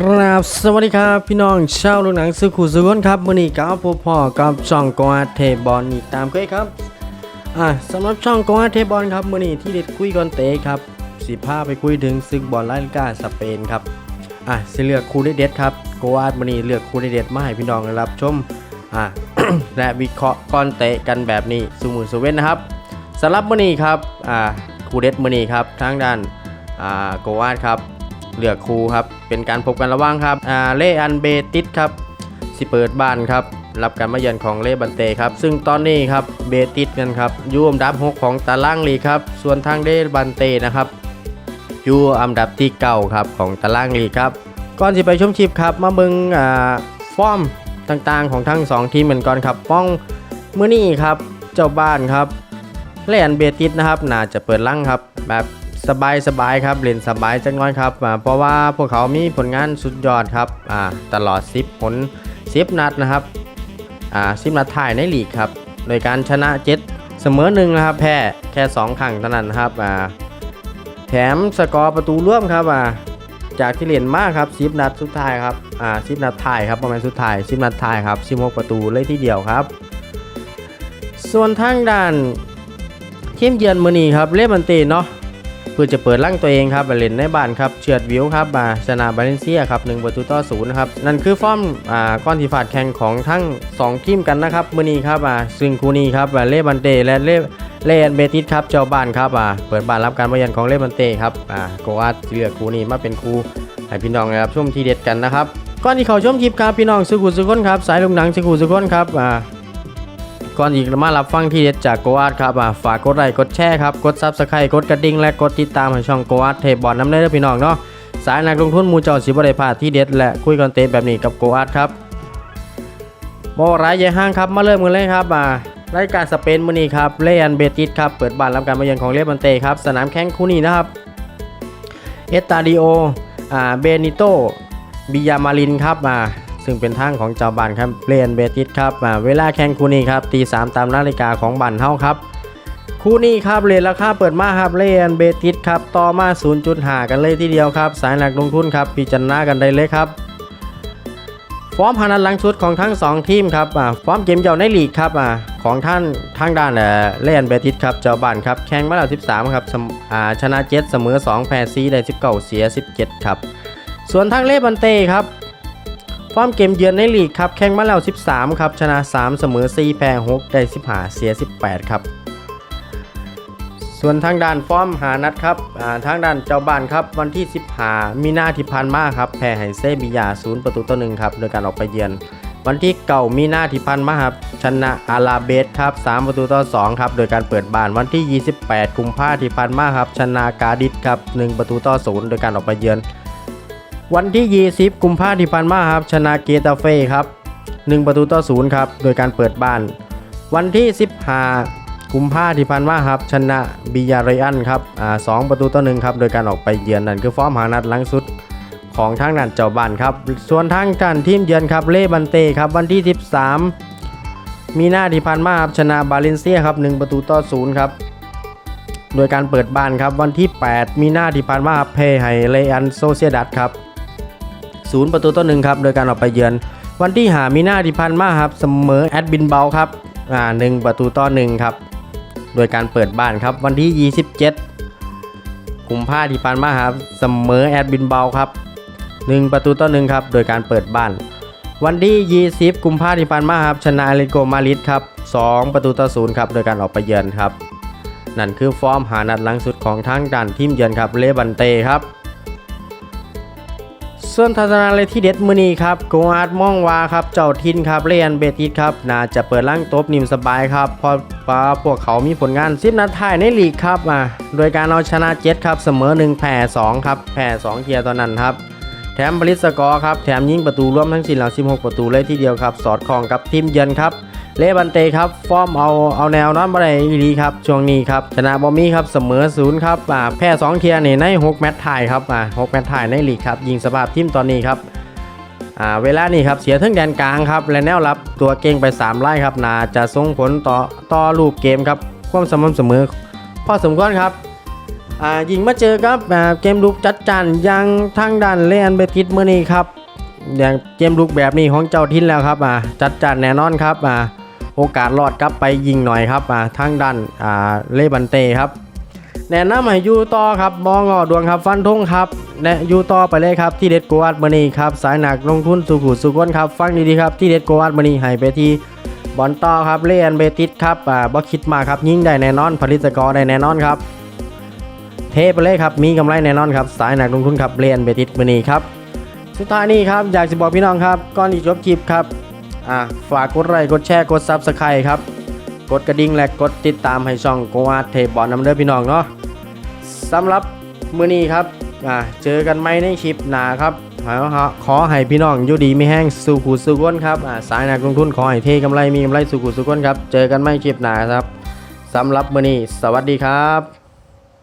ครับสวัสดีครับพี่น้องชาวลูกหนังสุขุสุขนครับมือนี้กับพ่อพ่อกับช่องกอาเทบอลอีกตามเคยครับอ่าสำหรับช่องกอาเทบอลครับมือนี้ที่เด็ดคุยก่อนเตะครับสิพาไปคุยถึงศึกบอลลาลิกาสเปนครับอะสิเลือกคู่เด็ดครับกวาดมือนี้เลือกคู่เด็ดมาให้พี่น้องรับชมอะและวิเคราะห์ก่อนเตะกันแบบนี้สุมุนสเว้นนะครับสำหรับมือนี้ครับอ่าคู่เด็ดมือนี้ครับทางด้านอ่าโกวาดครับ เลือกครูครับ เป็นการพบกันระหว่างครับอาเลอันเบติสครับสิเปิดบ้านครับรับการมาเยือนของเลบันเตครับ ซึ่งตอนนี้ครับเบติสกันครับอยู่อันดับ 6 ของตารางลีครับ ส่วนทางเลบันเตนะครับอยู่อันดับที่เก้าครับของตารางลีครับ ก่อนที่ไปชมชิปครับ มาเบิงอ่าฟอร์มต่างๆ ของทั้ง 2 ทีมเหมือนก่อนครับป้องมื้อนี้ครับ เจ้าบ้านครับเลอันเบติสนะครับน่าจะเปิดลังครับแบบ สบายสบายครับเล่นสบายจังน้อยครับเพราะว่าพวกเขามีผลงานสุดยอดครับตลอด 10 ผล 10 นัดนะครับอ่า10นัดถ่ายในลีกครับโดยการชนะ 7 เสมอหนึ่งนะครับ แพ้แค่ 2 ครั้งเท่านั้นครับแถมสกอร์ประตูร่วมครับจากที่เล่นมากครับ10นัดสุดท้ายครับอ่า10นัดถ่ายครับประมาณสุดท้าย10นัดถ่ายครับ16ประตูเลยทีเดียวครับ ส่วนทางด้านทีมเยือนมือนีครับเลบันเตเนาะ พื่อจะเปิดร่างตัวเองครับมาเล่นในบ้านครับเฉือดวิวครับมาชนะบาเลนเซียครับ1ประตูต่อศูนย์ครับนั่นคือฟอร์มอ่าก้อนที่ฝาดแข่งของทั้ง 2 ทีมกันนะครับมือนี้ครับอ่าซึ่งคู่นี้ครับเลบันเตและเลเลนเบติสครับเจ้าบ้านครับอ่าเปิดบ้านรับการมาเยือนของเลบันเตครับอ่าโกอาเลือกคู่นี้มาเป็นคู่ให้พี่น้องนะครับชมทีเด็ดกันนะครับก่อนที่เขาชมคลิปครับพี่น้องสุขุสุขนครับสายลุงหนังสุขุสุขนครับอ่า ก่อนอีกมารับฟังที่เด็ดจากโกอาดครับอะฝากกดไลค์กดแชร์ครับกดซับสไครต์กดกระดิ่งและกดติดตามให้ช่องโกอาดเทปบอลน้ำเด้อพี่น้องเนาะสายนักลงทุนมูเจอสิบได้พลาดที่เด็ดและคุยกันเตะแบบนี้กับโกอาดครับบอร้ายใหญ่ห้างครับมาเริ่มกันเลยครับอ่ารายการสเปนมือนี้ครับเลอันเบติสครับเปิดบ้านรับการมาเยือนของเลบันเต้ครับสนามแข่งคู่นี้นะครับเอสตาดิโออ่าเบนิโตบิยามารินครับอ่า ซึ่งเป็นทางของเจ้าบ้านครับเลียนเบติสครับอ่าเวลาแข่งคู่นี้ครับตีสามตามนาฬิกาของบันเฮาครับคู่นี้ครับเรียนราคาเปิดมาครับเลียนเบติสครับต่อมา 0.5 กันเลยทีเดียวครับ สายหลักลงทุนครับพิจารณากันได้เลยครับ ฟอร์มพนันหลังสุดของทั้ง 2 ทีมครับฟอร์มเกมเจ้าในลีกครับของท่านทางด้านเอ่อเลียนเบติสครับเจ้าบ้านครับแข่งมาแล้ว 13 ครับเสมอ่าชนะ 7 เสมอ 2 แพ้4ได้ 19 เสีย 17 ครับ ส่วนทางเลบันเต้ครับ ฟอร์มเกมเยือนในลีกครับแข่งมาแล้ว 13 ครับ ชนะ 3 เสมอ 4 แพ้6ได้15เสีย 18 ครับ ส่วนทางด้านฟอร์มหานัดครับทางด้านเจ้าบ้านครับ วันที่ 15 มีนาที่ผ่านมาครับ แพ้ไฮเซบิยา 0 ประตูต่อ1ครับ โดยการออกไปเยือน วันที่เก่ามีนาที่ผ่านมาครับ ชนะอาราเบสครับ 3 ประตูต่อ2ครับ โดยการเปิดบ้านวันที่ 28 กุมภาพันธ์ที่ผ่านมาครับ ชนะกาดิสครับ 1 ประตูต่อ0โดยการออกไปเยือน วันที่ 20 กุมภาพันธ์ที่ผ่านมาครับ ชนะเกตาเฟ่ครับ 1 ประตูต่อ0ครับ โดยการเปิดบ้าน วันที่ 15 กุมภาพันธ์ที่ผ่านมาครับ ชนะบิยาเรอันครับอ่า2ประตูต่อ1ครับ โดยการออกไปเยือนนั่นคือฟอร์มหานัดหลังสุดของทางนันเจ้าบ้านครับ ส่วนทางการทีมเยือนครับ เล่บันเต้ครับ วันที่ 13 มีหน้าที่ผ่านมาครับ ชนะบาเลนเซียครับ 1 ประตูต่อ0ครับโดยการเปิดบ้านครับวันที่ 8 มีหน้าที่ผ่านมาครับเพย์ให้เลอันโซเซียดัตครับ ศูนย์ประตูต่อหนึ่งครับโดยการออกไปเยือน วันที่หามีนาที่ผ่านมาครับเสมอแอดบินเบลครับอ่าหนึ่งประตูต่อหนึ่งครับโดยการเปิดบ้านครับวันที่ 27กุมภาพันธ์ที่ผ่านมาครับเสมอแอดบินเบลครับหนึ่งประตูต่อหนึ่งครับ โดยการเปิดบ้าน วันที่ 20กุมภาพันธ์ที่ผ่านมาครับชนะอาเลโกมาริดครับ 2 ประตูต่อศูนย์ครับโดยการออกไปเยือนครับ นั่นคือฟอร์มหานัดหลังสุดของทางด้านทีมเยือนครับเลบันเต้ครับ ส่วนทัศนาเลยที่เด็ดมือนี้ครับโกอาดมองว่าครับเจ้าทินครับเรียนเบติสครับน่าจะเปิดล่างตบนิ่มสบายครับเพราะว่าพวกเขามีผลงานซิบนัดท้ายในลีกครับอ่าโดยการเอาชนะเจ็ดครับเสมอ1แพ้2ครับแพ้2เกียร์ตอนนั้นครับแถมบริสสกอร์ครับแถมยิงประตูร่วมทั้งสิ้นแล้ว16 ประตูเลยทีเดียวครับ สอดคล้องกับทีมเยือนครับ เลบันเตครับฟอร์มเอาเอาแนวนอนบ่ได้อีลีครับช่วงนี้ครับชนะบอมมี่ครับเสมอศูนย์ครับอ่าแพ้2เทียร์นี่ใน6แมตช์ถ่ายครับอ่า6แมตช์ถ่ายในลีกครับยิงสภาพทีมตอนนี้ครับอ่าเวลานี้ครับเสียทั้งแดนกลางครับและแนวรับตัวเก่งไป 3 ไล่ครับน่าจะส่งผลต่อต่อรูปเกมครับความสม่ำเสมอพอสมควรครับอ่ายิงมาเจอครับอ่าเกมลุกจัดจานยังทางด้านเลนเบติสเมื่อนี้ครับอย่างเกมลุกแบบนี้ของเจ้าทินแล้วครับอ่าจัดจานแน่นอนครับอ่า โอกาสรอดกลับไปยิงหน่อยครับอ่าทางด้านอ่าเลบันเต้ครับแนะนำให้ยูต่อครับมองอดวงครับฟันธงครับและยูต่อไปเลยครับที่เด็ดโกวัดมือนี้ครับสายหนักลงทุนสุขุสุขวนครับฟังดีๆครับที่เด็ดโกวัดมือนี้ให้ไปที่บอลต่อครับเลียนเบติสครับอ่าบ่คิดมาครับยิงได้แน่นอนผลิตสกอร์ได้แน่นอนครับ เทไปเลยครับมีกำไรแน่นอนครับสายหนักลงทุนครับเรียนเบติสมานีครับสุดท้ายนี้ครับอยากจะบอกพี่น้องครับก่อนที่จบคลิปครับ อ่าฝากกดไลค์กดแชร์กดซับสไครต์ครับ กดกระดิ่งและกดติดตามให้ช่องโกอาเทบอลน้ำเด้อพี่น้องเนาะสำหรับมือนี้ครับอ่าเจอกันไหมในคลิปหน้าครับขอขอให้พี่น้องอยู่ดีไม่แห้งสู่ขู่สู่ก้นครับอ่าสายหนักลงทุนขอให้เทกำไรมีกำไรสู่ขู่สู่ก้นครับ เจอกันไหมคลิปหนาครับสำหรับมือนี้ สวัสดีครับ